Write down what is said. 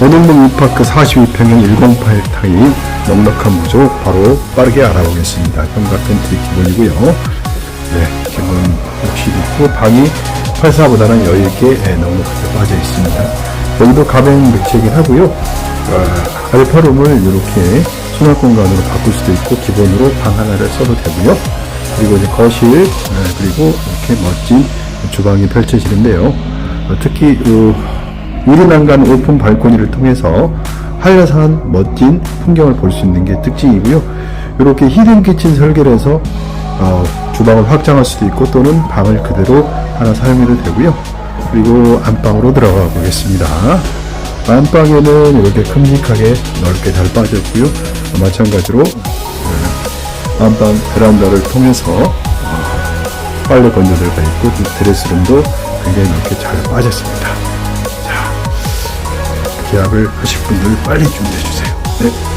원흥동 이파크 42평형 108 타입 넉넉한 구조 바로 빠르게 알아보겠습니다. 현관 펜트 기본이고요. 네, 기본 욕실 있고 방이 84보다는 여유있게 예, 넉넉하게 빠져 있습니다. 여기도 가변 배치이긴 하고요. 어, 알파룸을 이렇게 수납 공간으로 바꿀 수도 있고 기본으로 방 하나를 써도 되고요. 그리고 이제 거실 예, 그리고 이렇게 멋진 주방이 펼쳐지는데요. 어, 특히 어, 유리 난간 오픈 발코니를 통해서 한라산 멋진 풍경을 볼 수 있는 게 특징이고요. 이렇게 히든 키친 설계를 해서 어, 주방을 확장할 수도 있고 또는 방을 그대로 하나 사용해도 되고요. 그리고 안방으로 들어가 보겠습니다. 안방에는 이렇게 큼직하게 넓게 잘 빠졌고요. 마찬가지로 어, 안방 베란다를 통해서 어, 빨래 건조대가 있고 드레스룸도 굉장히 넓게 잘 빠졌습니다. 자, 계약을 하실 분들 빨리 준비해 주세요. 네.